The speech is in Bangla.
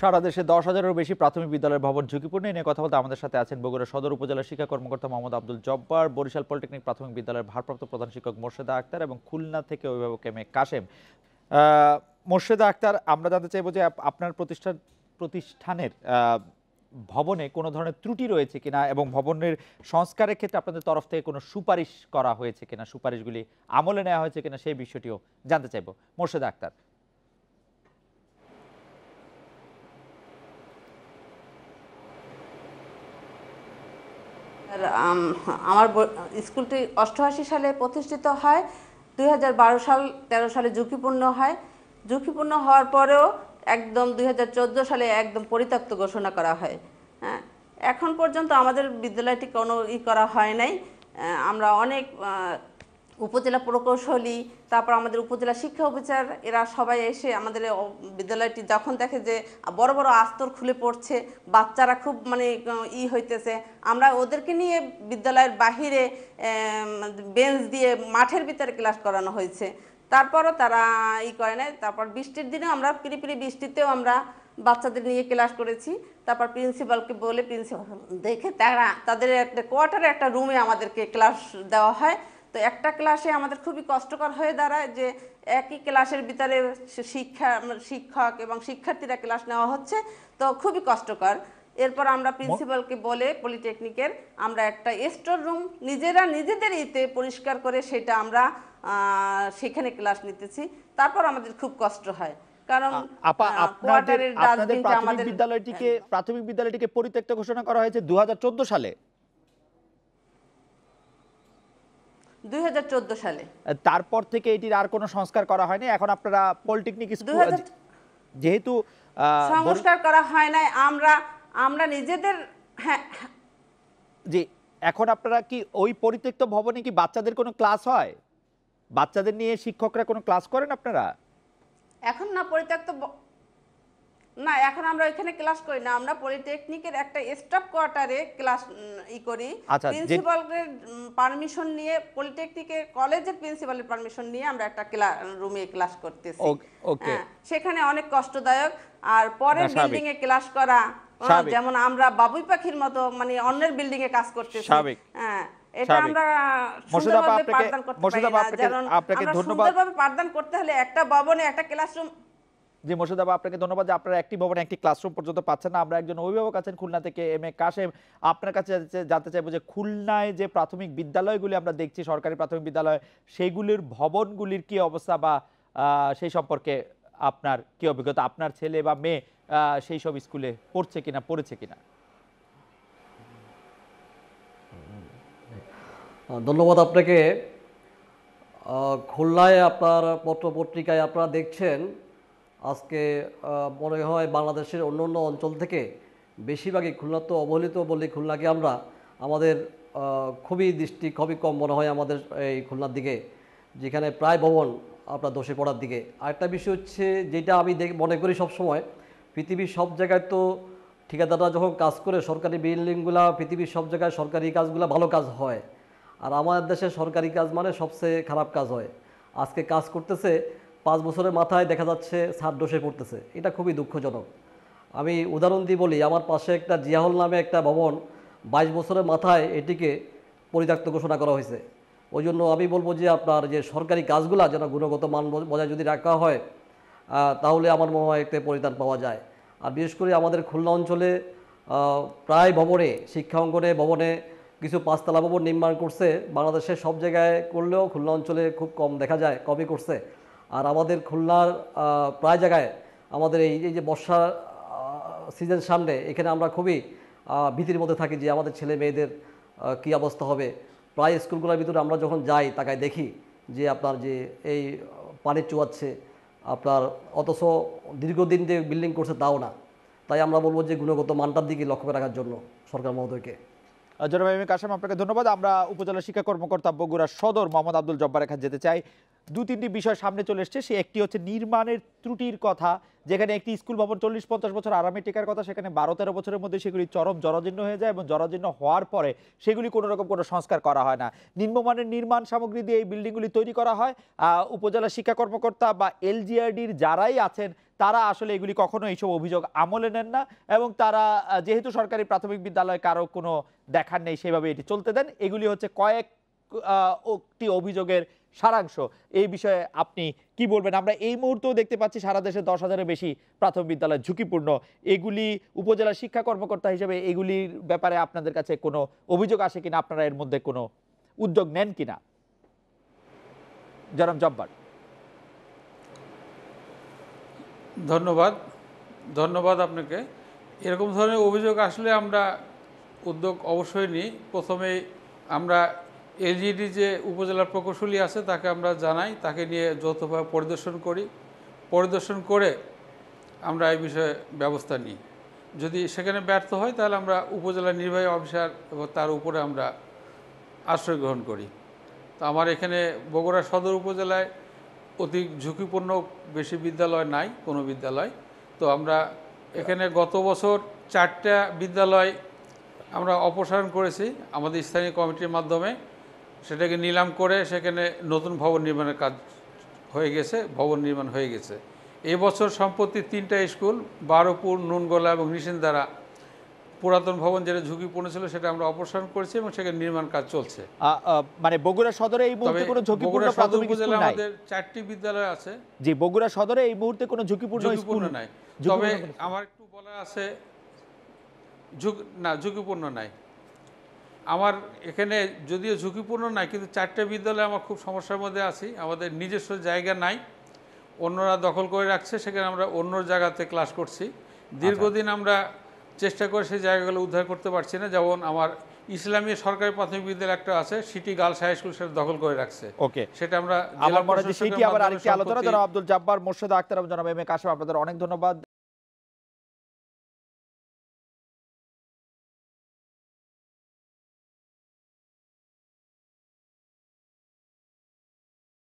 সারা দেশে দশ হাজারেরও বেশি প্রাথমিক বিদ্যালয়ের ভবন ঝুঁকিপূর্ণ। নিয়ে কথা বলতে আমাদের সাথে আছেন বগুড়া সদর উপজেলা শিক্ষা কর্মকর্তা মোহাম্মদ আব্দুল জব্বার, বরিশাল পলিটেকনিক প্রাথমিক বিদ্যালয়ের ভারপ্রাপ্ত প্রধান শিক্ষক মোর্শেদা আক্তার এবং খুলনা থেকে অভিভাবক এম এ কাশেম। মোর্শেদা আক্তার, আমরা জানতে চাইব যে আপনার প্রতিষ্ঠান, প্রতিষ্ঠানের ভবনে কোনো ধরনের ত্রুটি রয়েছে কিনা এবং ভবনের সংস্কারের ক্ষেত্রে আপনাদের তরফ থেকে কোনো সুপারিশ করা হয়েছে কিনা, সুপারিশগুলি আমলে নেওয়া হয়েছে কিনা সেই বিষয়টিও জানতে চাইব। মোর্শেদা আক্তার। আমার স্কুলটি অষ্টআশি সালে প্রতিষ্ঠিত হয়, দুই হাজার বারো সাল, তেরো সালে ঝুঁকিপূর্ণ হয়। ঝুঁকিপূর্ণ হওয়ার পরেও একদম দু হাজার চোদ্দ সালে একদম পরিত্যক্ত ঘোষণা করা হয়। হ্যাঁ এখন পর্যন্ত আমাদের বিদ্যালয়টি কোনো ই করা হয় নাই। আমরা অনেক উপজেলা প্রকৌশলী, তারপর আমাদের উপজেলা শিক্ষা অফিসার, এরা সবাই এসে আমাদের বিদ্যালয়টি যখন দেখে যে বড় বড় আস্তর খুলে পড়ছে, বাচ্চারা খুব মানে ই হইতেছে, আমরা ওদেরকে নিয়ে বিদ্যালয়ের বাহিরে বেঞ্চ দিয়ে মাঠের ভিতরে ক্লাস করানো হয়েছে। তারপরও তারা ই করে না তারপর বৃষ্টির দিনে আমরা পিড়ি বৃষ্টিতেও আমরা বাচ্চাদের নিয়ে ক্লাস করেছি। তারপর প্রিন্সিপালকে বলে, প্রিন্সিপাল, দেখে তারা, তাদের একটা কোয়ার্টারে একটা রুমে আমাদেরকে ক্লাস দেওয়া হয়। তো একটা ক্লাসে আমাদের খুবই কষ্টকর হয়ে দাঁড়ায় যে একই ক্লাসের ভিতরে শিক্ষা শিক্ষক এবং শিক্ষার্থীরা ক্লাস নেওয়া হচ্ছে তো খুবই কষ্টকর। এরপর আমরা প্রিন্সিপালকে বলে পলিটেকনিকের আমরা একটা স্টোর রুম নিজেরা নিজেদের ইতে পরিষ্কার করে সেটা আমরা আহ, সেখানে ক্লাস নিতেছি। তারপর আমাদের খুব কষ্ট হয়। কারণ আপা আপনাদের আপনাদের প্রাথমিক আমাদের বিদ্যালয়টিকে প্রাথমিক বিদ্যালয়টিকে পরিত্যক্ত ঘোষণা করা হয়েছে দু হাজার চোদ্দ সালে। দুই সালে। তারপর থেকে এটির আর কোনো সংস্কার করা হয়নি। এখন আপনারা পলিটেকনিক স্কুল যেহেতু সংস্কার করা হয় নাই আমরা আমরা নিজেদের হ্যাঁ। যে এখন আপনারা কি ওই পরিত্যক্ত ভবনে কি বাচ্চাদের কোনো ক্লাস হয়? বাচ্চাদের নিয়ে শিক্ষকরা কোনো ক্লাস করেন আপনারা? এখন না পরিত্যক্ত না এখন আমরা ওইখানে ক্লাস করি না। আমরা পলিটেকনিকের একটা স্টাফ কোয়ার্টারে ক্লাস ই করি। আচ্ছা, প্রিন্সিপালের পারমিশন নিয়ে পলিটেকনিকের কলেজের প্রিন্সিপালের পারমিশন নিয়ে আমরা একটা রুমে ক্লাস করতেছি। ওকে। হ্যাঁ, সেখানে অনেক কষ্টদায়ক। আর পরের বিল্ডিং এ ক্লাস করা যেমন আমরা বাবুই পাখির মতো মানে অন্যের বিল্ডিং এ কাজ করতেছি। হ্যাঁ এটা আমরা সুন্দরভাবে পাঠদান করতে পারি না। যেমন আপনাকে আমরা ধন্যবাদ। সুন্দরভাবে পাঠদান করতে হলে একটা ভবনে একটা ক্লাসরুম যে মোর্শেদ আবা, আপনাকে ধন্যবাদ যে আপনারা একটি ভবনে একটি ক্লাসরুম পর্যন্ত পাচ্ছেন না। আমরা একজন অভিভাবক আছেন খুলনা থেকে এম এ কাশেম। আপনার কাছে জানতে- চাইব যে খুলনায় যে প্রাথমিক বিদ্যালয়গুলি আমরা দেখছি সরকারি প্রাথমিক বিদ্যালয় সেগুলির ভবনগুলির কি অবস্থা বা সেই সম্পর্কে আপনার কি অভিজ্ঞতা? আপনার ছেলে বা মেয়ে সেই সব স্কুলে পড়ছে কিনা পড়েছে কিনা? ধন্যবাদ আপনাকে। খুলনায় আপনার পত্রপত্রিকায় আপনারা দেখছেন আজকে মনে হয় বাংলাদেশের অন্য অন্য অঞ্চল থেকে বেশিরভাগই খুলনা তো অবহেলিত বলি খুলনাকে আমরা? আমাদের খুবই দৃষ্টি খুবই কম মনে হয় আমাদের এই খুলনার দিকে, যেখানে প্রায় ভবন আপনার দোষে পড়ার দিকে। আরেকটা বিষয় হচ্ছে যেটা আমি দেখ, মনে করি সবসময়, পৃথিবীর সব জায়গায় তো ঠিকাদাররা যখন কাজ করে, সরকারি বিল্ডিংগুলা, পৃথিবীর সব জায়গায় সরকারি কাজগুলো ভালো কাজ হয়। আর আমাদের দেশে সরকারি কাজ মানে সবচেয়ে খারাপ কাজ হয়। আজকে কাজ করতেছে পাঁচ বছরের মাথায় দেখা যাচ্ছে সাত ডোসে পড়তেছে। এটা খুবই দুঃখজনক। আমি উদাহরণ দিয়ে বলি, আমার পাশে একটা জিয়াহল নামে একটা ভবন বাইশ বছরের মাথায় এটিকে পরিত্যক্ত ঘোষণা করা হয়েছে। ওই জন্য আমি বলব যে আপনার যে সরকারি কাজগুলা যেন গুণগত মান বজায় যদি রাখা হয় তাহলে আমার মনে হয় এতে পরিত্রাণ পাওয়া যায়। আর বিশেষ করে আমাদের খুলনা অঞ্চলে প্রায় ভবনে, শিক্ষা অঙ্গনে ভবনে কিছু পাঁচতলা ভবন নির্মাণ করছে। বাংলাদেশের সব জায়গায় করলেও খুলনা অঞ্চলে খুব কম দেখা যায়, কমই করছে। আর আমাদের খুলনার প্রায় জায়গায় আমাদের এই যে বর্ষা সিজন সামনে, এখানে আমরা খুবই ভীতির মধ্যে থাকি যে আমাদের ছেলে মেয়েদের কী অবস্থা হবে। প্রায় স্কুলগুলোর ভিতরে আমরা যখন যাই, তাকায় দেখি যে আপনার যে এই পানি চুয়াচ্ছে, আপনার অথচ দীর্ঘদিন যে বিল্ডিং করছে তাও না। তাই আমরা বলব যে গুণগত মানটার দিকে লক্ষ্য রাখার জন্য সরকার মহোদয়কে। জনাব এম কাশেম, আপনাকে ধন্যবাদ। আমরা উপজেলা শিক্ষা কর্মকর্তা বগুড়া সদর মোহাম্মদ আব্দুল জব্বার এখানে যেতে চাই। দু তিনটি বিষয় সামনে চলে এসছে। সে একটি হচ্ছে নির্মাণের ত্রুটির কথা, যেখানে একটি স্কুল ভবন চল্লিশ পঞ্চাশ বছর আরামে টেকার কথা, সেখানে বারো তেরো বছরের মধ্যে সেগুলি চরম জরাজীর্ণ হয়ে যায় এবং জরাজীর্ণ হওয়ার পরে সেগুলি কোনো রকম কোনো সংস্কার করা হয় না। নিম্নমানের নির্মাণ সামগ্রী দিয়ে এই বিল্ডিংগুলি তৈরি করা হয়। উপজেলা শিক্ষা কর্মকর্তা বা এলজিআরডির যারাই আছেন, তারা আসলে এগুলি কখনো এইসব অভিযোগ আমলে নেন না এবং তারা যেহেতু সরকারি প্রাথমিক বিদ্যালয় কারও কোনো দেখার নেই, সেভাবে এটি চলতে দেন। এগুলি হচ্ছে কয়েক একটি অভিযোগের সারাংশ। এই বিষয়ে আপনি কি বলবেন? আমরা এই মুহূর্তেও দেখতে পাচ্ছি সারা দেশে দশ হাজারের বেশি প্রাথমিক বিদ্যালয় ঝুঁকিপূর্ণ। এগুলি উপজেলা শিক্ষা কর্মকর্তা হিসেবে এগুলির ব্যাপারে আপনাদের কাছে কোনো অভিযোগ আসে কিনা? আপনারা এর মধ্যে কোনো উদ্যোগ নেন কিনা? জনাব জব্বার। ধন্যবাদ। ধন্যবাদ আপনাকে। এরকম ধরনের অভিযোগ আসলে আমরা উদ্যোগ অবশ্যই নিই। প্রথমে আমরা এলজিডি যে উপজেলার প্রকৌশলী আছে, তাকে আমরা জানাই, তাকে নিয়ে যৌথভাবে পরিদর্শন করি। পরিদর্শন করে আমরা এই বিষয়ে ব্যবস্থা নিই। যদি সেখানে ব্যর্থ হয়, তাহলে আমরা উপজেলা নির্বাহী অফিসার এবং তার উপরে আমরা আশ্রয় গ্রহণ করি। তো আমার এখানে বগুড়া সদর উপজেলায় অতি ঝুঁকিপূর্ণ বেশি বিদ্যালয় নাই, কোনো বিদ্যালয়। তো আমরা এখানে গত বছর চারটা বিদ্যালয় আমরা অপসারণ করেছি আমাদের স্থানীয় কমিটির মাধ্যমে। সেটাকে নিলাম করে সেখানে নতুন ভবন নির্মাণের কাজ হয়ে গেছে ভবন নির্মাণ হয়ে গেছে। এবছর বছর সম্প্রতি তিনটা স্কুল বারোপুর নুনগোলা এবং নিশিন্দারা পুরাতন ভবন যেটা ঝুঁকিপূর্ণ ছিল সেটা আমরা অপসারণ করেছি এবং সেখানে নির্মাণ কাজ চলছে। মানে বগুড়া সদরে এই মুহূর্তে কোনো ঝুঁকিপূর্ণ প্রাথমিক স্কুল নাই? আমাদের চারটি বিদ্যালয় আছে। জি বগুড়া সদরে এই মুহূর্তে কোনো ঝুঁকিপূর্ণ স্কুল নাই। তবে আমার একটু বলার আছে ঝুঁকি না ঝুঁকিপূর্ণ নাই। আমার এখানে যদিও ঝুঁকিপূর্ণ নাই কিন্তু চারটে বিদ্যালয়ে আমার খুব সমস্যার মধ্যে আছি। আমাদের নিজস্ব জায়গা নাই। অন্যরা দখল করে রাখছে সেখানে আমরা অন্য জায়গাতে ক্লাস করছি। দীর্ঘদিন আমরা চেষ্টা করে সেই জায়গাগুলো উদ্ধার করতে পারছি না। যেমন আমার ইসলামী সরকারি প্রাথমিক বিদ্যালয় একটা আছে সিটি গার্লস হাই স্কুল সেটা দখল করে রাখছে। ওকে। সেটা আমরা আমার মনে হয় সেইটি আবার আরেকটি আলোচনা জনাব আব্দুল জাব্বার মোর্শেদা আক্তার এবং জনাব এম এ কাশেম আপনাদের অনেক ধন্যবাদ।